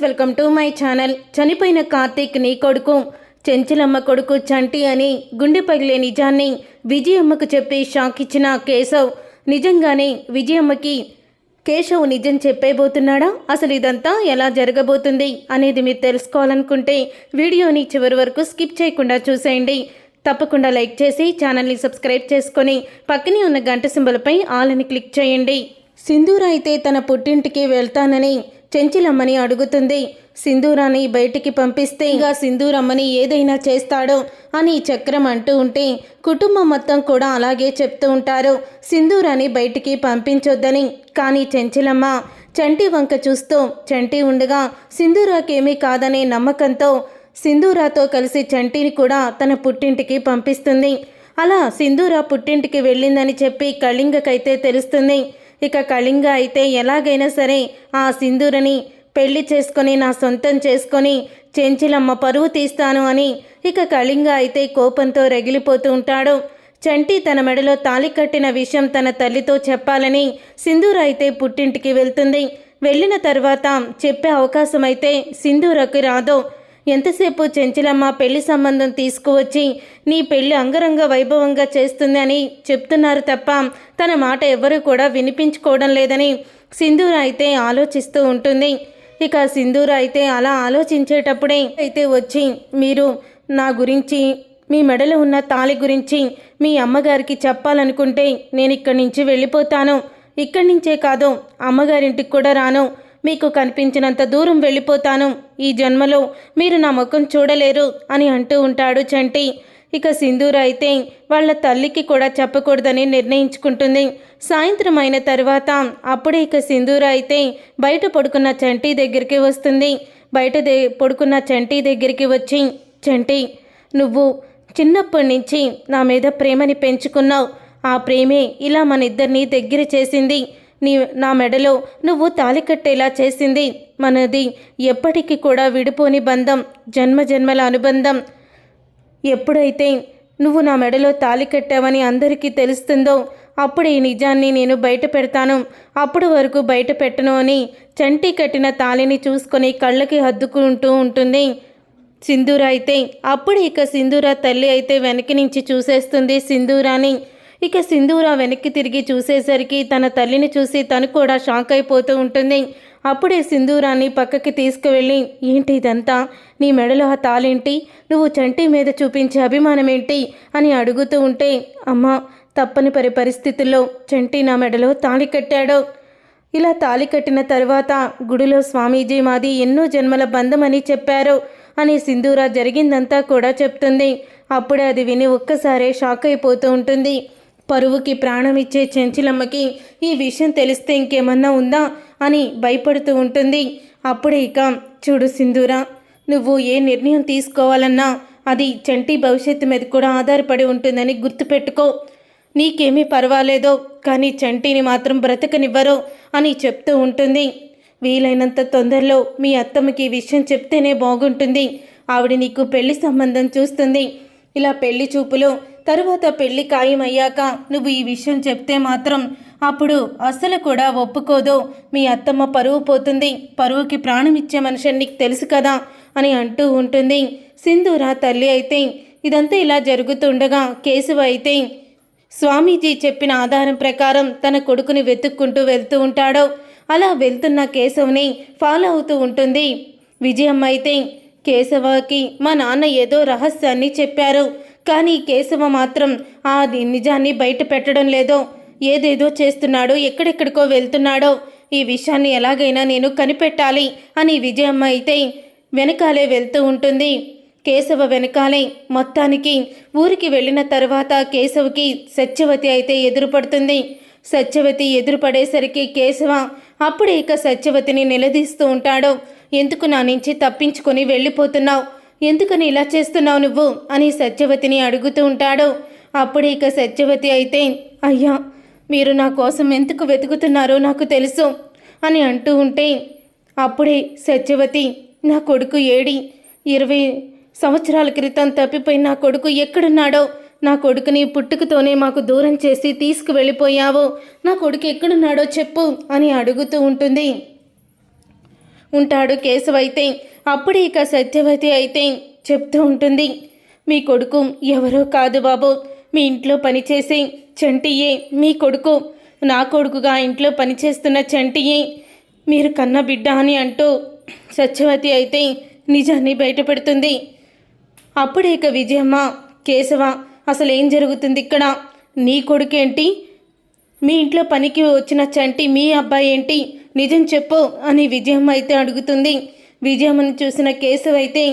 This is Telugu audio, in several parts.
వెల్కమ్ టు మై ఛానల్ చనిపోయిన కార్తీక్ నీ కొడుకు చెంచలమ్మ కొడుకు చంటి అని గుండె పగిలే నిజాన్ని విజయమ్మకు చెప్పి షాక్ ఇచ్చిన కేశవ్. నిజంగానే విజయమ్మకి కేశవ్ నిజం చెప్పేబోతున్నాడా? అసలు ఇదంతా ఎలా జరగబోతుంది అనేది మీరు తెలుసుకోవాలనుకుంటే వీడియోని చివరి వరకు స్కిప్ చేయకుండా చూసేయండి. తప్పకుండా లైక్ చేసి ఛానల్ని సబ్స్క్రైబ్ చేసుకొని పక్కనే ఉన్న గంట సింబల్పై ఆల్ అని క్లిక్ చేయండి. సింధూర అయితే తన పుట్టింటికి వెళ్తానని చెంచిలమ్మని అడుగుతుంది. సింధూరాన్ని బయటికి పంపిస్తే ఇంకా సింధూరమ్మని ఏదైనా చేస్తాడో అని చక్రం అంటూ ఉంటే కుటుంబం మొత్తం కూడా అలాగే చెప్తూ ఉంటారు. సింధూరాన్ని బయటికి పంపించొద్దని. కానీ చెంచిలమ్మ చంటి వంక చూస్తూ చంటి ఉండగా సింధూరాకేమీ కాదనే నమ్మకంతో సింధూరాతో కలిసి చంటిని కూడా తన పుట్టింటికి పంపిస్తుంది. అలా సింధూరా పుట్టింటికి వెళ్ళిందని చెప్పి కళింగకైతే తెలుస్తుంది. ఇక కళింగ అయితే ఎలాగైనా సరే ఆ సింధూరని పెళ్ళి చేసుకొని నా సొంతం చేసుకొని చెంచిలమ్మ పరువు తీస్తాను అని ఇక కళింగ అయితే కోపంతో రగిలిపోతూ ఉంటాడు. చంటి తన మెడలో తాళి కట్టిన విషయం తన తల్లితో చెప్పాలని సింధూర అయితే పుట్టింటికి వెళ్తుంది. వెళ్ళిన తర్వాత చెప్పే అవకాశం అయితే సింధూరకు రాదు. ఎంతసేపు చెంచలమ్మ పెళ్ళి సంబంధం తీసుకువచ్చి నీ పెళ్ళి అంగరంగ వైభవంగా చేస్తుందని చెప్తున్నారు తప్ప తన మాట ఎవ్వరూ కూడా వినిపించుకోవడం లేదని సింధూర అయితే ఆలోచిస్తూ ఉంటుంది. ఇక సింధూర అయితే అలా ఆలోచించేటప్పుడే అయితే వచ్చి మీరు నా గురించి మీ మెడలో ఉన్న తాళి గురించి మీ అమ్మగారికి చెప్పాలనుకుంటే నేను ఇక్కడి నుంచి వెళ్ళిపోతాను. ఇక్కడి నుంచే కాదు అమ్మగారింటికి కూడా రాను. మీకు కనిపించినంత దూరం వెళ్ళిపోతాను. ఈ జన్మలో మీరు నా ముఖం చూడలేరు అని అంటూ ఉంటాడు చంటి. ఇక సింధూర అయితే వాళ్ళ తల్లికి కూడా చెప్పకూడదని నిర్ణయించుకుంటుంది. సాయంత్రం అయిన తర్వాత అప్పుడే ఇక సింధూర అయితే బయట పడుకున్న చంటి దగ్గరికి వస్తుంది. బయట దే పడుకున్న చంటి దగ్గరికి వచ్చి చంటి నువ్వు చిన్నప్పటి నుంచి నా మీద ప్రేమని పెంచుకున్నావు. ఆ ప్రేమే ఇలా మన ఇద్దరిని దగ్గర చేసింది. నీ నా మెడలో నువ్వు తాలి కట్టేలా చేసింది మనది. ఎప్పటికీ కూడా విడిపోని బంధం జన్మ జన్మల అనుబంధం. ఎప్పుడైతే నువ్వు నా మెడలో తాలి కట్టావని అందరికీ తెలుస్తుందో అప్పుడు ఈ నిజాన్ని నేను బయట పెడతాను. అప్పుడు వరకు బయట పెట్టను అని చంటి కట్టిన తాళిని చూసుకొని కళ్ళకి హద్దుకుంటూ ఉంటుంది. సింధూర అయితే అప్పుడు ఇక సింధూర తల్లి అయితే వెనక్కి నుంచి చూసేస్తుంది సింధూరాని. ఇక సింధూర వెనక్కి తిరిగి చూసేసరికి తన తల్లిని చూసి తను కూడా షాక్ అయిపోతూ ఉంటుంది. అప్పుడే సింధూరాన్ని పక్కకి తీసుకువెళ్ళి ఏంటి ఇదంతా? నీ మెడలో ఆ తాళేంటి? నువ్వు చంటి మీద చూపించే అభిమానం ఏంటి అని అడుగుతూ ఉంటే అమ్మా తప్పని పరి పరిస్థితుల్లో చంటి నా మెడలో తాళి కట్టాడు. ఇలా తాళి కట్టిన తర్వాత గుడిలో స్వామీజీ మాది ఎన్నో జన్మల బంధమని చెప్పారు అని సింధూర జరిగిందంతా కూడా చెప్తుంది. అప్పుడే అది విని ఒక్కసారే షాక్ అయిపోతూ ఉంటుంది. పరువుకి ప్రాణం ఇచ్చే ఈ విషయం తెలిస్తే ఇంకేమన్నా ఉందా అని భయపడుతూ ఉంటుంది. అప్పుడే ఇక చూడు సింధూరా నువ్వు ఏ నిర్ణయం తీసుకోవాలన్నా అది చంటి భవిష్యత్తు మీద కూడా ఆధారపడి ఉంటుందని గుర్తుపెట్టుకో. నీకేమీ పర్వాలేదో కానీ చంటిని మాత్రం బ్రతకనివ్వరు అని చెప్తూ ఉంటుంది. వీలైనంత తొందరలో మీ అత్తమ్మకి ఈ విషయం చెప్తేనే బాగుంటుంది. ఆవిడ నీకు పెళ్ళి సంబంధం చూస్తుంది. ఇలా పెళ్ళి చూపులో తరువాత పెళ్ళి ఖాయమయ్యాక నువ్వు ఈ విషయం చెప్తే మాత్రం అప్పుడు అస్సలు కూడా ఒప్పుకోదు. మీ అత్తమ్మ పరువు పోతుంది. పరువుకి ప్రాణం ఇచ్చే మనిషి నీకు తెలుసు కదా అని అంటూ ఉంటుంది. సింధూర తల్లి అయితే ఇదంతా ఇలా జరుగుతుండగా కేశవ అయితే స్వామీజీ చెప్పిన ఆధారం ప్రకారం తన కొడుకుని వెతుక్కుంటూ వెళ్తూ ఉంటాడు. అలా వెళ్తున్న కేశవ్ని ఫాలో అవుతూ ఉంటుంది. విజయమ్మ అయితే కేశవకి మా నాన్న ఏదో రహస్యాన్ని చెప్పారు. కానీ కేశవ మాత్రం ఆ నిజాన్ని బయట పెట్టడం లేదో ఏదేదో చేస్తున్నాడో ఎక్కడెక్కడికో వెళ్తున్నాడో ఈ విషయాన్ని ఎలాగైనా నేను కనిపెట్టాలి అని విజయమ్మ అయితే వెనకాలే వెళ్తూ ఉంటుంది. కేశవ వెనకాలే మొత్తానికి ఊరికి వెళ్ళిన తర్వాత కేశవకి సత్యవతి అయితే ఎదురుపడుతుంది. సత్యవతి ఎదురుపడేసరికి కేశవ అప్పుడే ఇక సత్యవతిని నిలదీస్తూ ఉంటాడు. ఎందుకు నా నుంచి తప్పించుకొని వెళ్ళిపోతున్నావు? ఎందుకని ఇలా చేస్తున్నావు నువ్వు? అని సత్యవతిని అడుగుతూ ఉంటాడు. అప్పుడే ఇక సత్యవతి అయితే అయ్యా మీరు నా కోసం ఎందుకు వెతుకుతున్నారో నాకు తెలుసు అని అంటూ ఉంటే అప్పుడే సత్యవతి నా కొడుకు ఏడి ఇరవై సంవత్సరాల క్రితం తప్పిపోయి నా కొడుకు ఎక్కడున్నాడో? నా కొడుకుని పుట్టుకతోనే మాకు దూరం చేసి తీసుకువెళ్ళిపోయావు. నా కొడుకు ఎక్కడున్నాడో చెప్పు అని అడుగుతూ ఉంటుంది. ఉంటాడు కేశవైతే అప్పుడే ఇక సత్యవతి అయితే చెప్తూ ఉంటుంది మీ కొడుకు ఎవరో కాదు బాబు. మీ ఇంట్లో పనిచేసే చంటియే మీ కొడుకు. నా కొడుకుగా ఇంట్లో పనిచేస్తున్న చంటియే మీరు కన్న బిడ్డ అని అంటూ సత్యవతి అయితే నిజాన్ని బయటపెడుతుంది అప్పుడే ఇక విజయమ్మ కేశవ అసలు ఏం జరుగుతుంది ఇక్కడ? నీ కొడుకేంటి? మీ ఇంట్లో పనికి వచ్చిన చంటి మీ అబ్బాయి ఏంటి? నిజం చెప్పు అని విజయమ్మ అయితే అడుగుతుంది. విజయమ్మని చూసిన కేశవ్ అయితే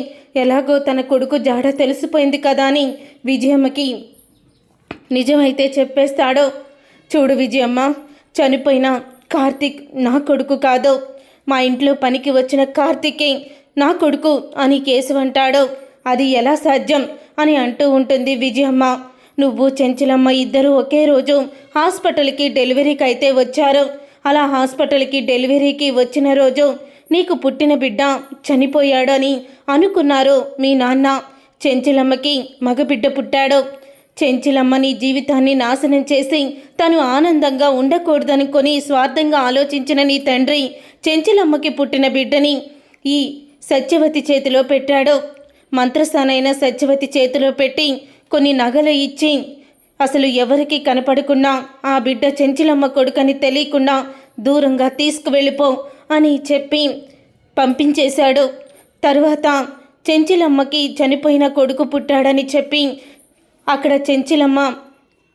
ఎలాగో తన కొడుకు జాడ తెలిసిపోయింది కదా అని విజయమ్మకి నిజమైతే చెప్పేస్తాడో. చూడు విజయమ్మ చనిపోయిన కార్తిక్ నా కొడుకు కాదు. మా ఇంట్లో పనికి వచ్చిన కార్తికే నా కొడుకు అని కేశవ్ అంటాడు. అది ఎలా సాధ్యం అని అంటూ ఉంటుంది విజయమ్మ. నువ్వు చెంచలమ్మ ఇద్దరు ఒకే రోజు హాస్పిటల్కి డెలివరీకి అయితే వచ్చారు. అలా హాస్పిటల్కి డెలివరీకి వచ్చిన రోజు నీకు పుట్టిన బిడ్డ చనిపోయాడని అనుకున్నారు మీ నాన్న. చెంచలమ్మకి మగబిడ్డ పుట్టాడు. చెంచిలమ్మ నీ జీవితాన్ని నాశనం చేసి తను ఆనందంగా ఉండకూడదనుకొని స్వార్థంగా ఆలోచించిన నీ తండ్రి చెంచిలమ్మకి పుట్టిన బిడ్డని ఈ సత్యవతి చేతిలో పెట్టాడు. మంత్రస్థానైన సత్యవతి చేతిలో పెట్టి కొన్ని నగలు ఇచ్చి అసలు ఎవరికి కనపడుకున్నా ఆ బిడ్డ చెంచిలమ్మ కొడుకని తెలియకుండా దూరంగా తీసుకువెళ్ళిపో అని చెప్పి పంపించేశాడు. తరువాత చెంచిలమ్మకి చనిపోయిన కొడుకు పుట్టాడని చెప్పి అక్కడ చెంచిలమ్మ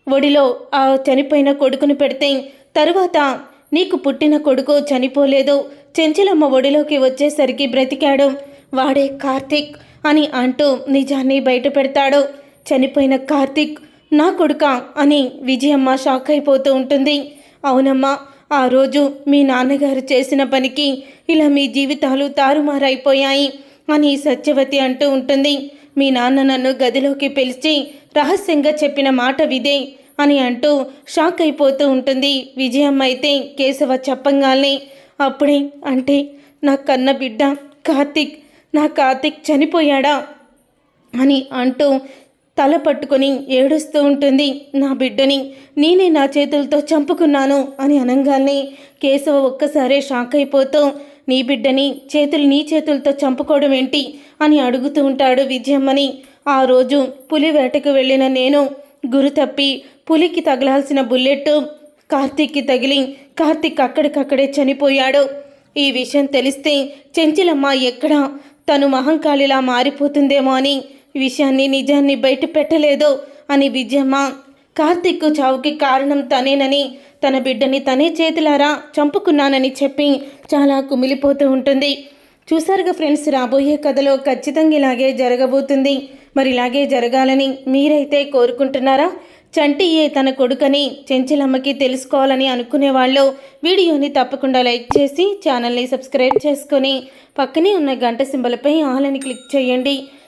ఒడిలో ఆ చనిపోయిన కొడుకుని పెడితే తరువాత నీకు పుట్టిన కొడుకు చనిపోలేదు చెంచిలమ్మ ఒడిలోకి వచ్చేసరికి బ్రతికాడు వాడే కార్తీక్ అని అంటూ నిజాన్ని బయట పెడతాడు చనిపోయిన కార్తీక్ నా కొడుక అని విజయమ్మ షాక్ అయిపోతూ ఉంటుంది. అవునమ్మా ఆ రోజు మీ నాన్నగారు చేసిన పనికి ఇలా మీ జీవితాలు తారుమారైపోయాయి అని సత్యవతి అంటూ ఉంటుంది. మీ నాన్న నన్ను గదిలోకి పిలిచి రహస్యంగా చెప్పిన మాట విదే అని అంటూ షాక్ అయిపోతూ ఉంటుంది. విజయమ్మ అయితే కేశవ చెప్పంగానే అప్పుడే అంటే నా కన్న బిడ్డ కార్తిక్ నా కార్తిక్ చనిపోయాడా? అని అంటూ తల పట్టుకొని ఏడుస్తూ ఉంటుంది. నా బిడ్డని నేనే నా చేతులతో చంపుకున్నాను అని అనగానే కేశవ ఒక్కసారే షాక్ అయిపోతూ నీ బిడ్డని చేతులు నీ చేతులతో చంపుకోవడం ఏంటి అని అడుగుతూ ఉంటాడు విజయమ్మని. ఆ రోజు పులి వేటకు వెళ్ళిన నేను గురు తప్పి పులికి తగలాల్సిన బుల్లెట్ కార్తీక్కి తగిలి కార్తీక్ అక్కడికక్కడే చనిపోయాడు. ఈ విషయం తెలిస్తే చెంచిలమ్మ ఎక్కడ? తను మహంకాళిలా మారిపోతుందేమో అని విషయాన్ని నిజాన్ని బయట పెట్టలేదు అని విజయమ్మ. కార్తీక్ చావుకి కారణం తనేనని తన బిడ్డని తనే చేతులారా చంపుకున్నానని చెప్పి చాలా కుమిలిపోతూ ఉంటుంది. చూసారుగా ఫ్రెండ్స్ రాబోయే కథలో ఖచ్చితంగా ఇలాగే జరగబోతుంది. మరి ఇలాగే జరగాలని మీరైతే కోరుకుంటున్నారా? చంటియే తన కొడుకని చెంచలమ్మకి తెలుసుకోవాలని అనుకునే వాళ్ళు వీడియోని తప్పకుండా లైక్ చేసి ఛానల్ని సబ్స్క్రైబ్ చేసుకొని పక్కనే ఉన్న గంట సింబలపై ఆల్ అని క్లిక్ చేయండి.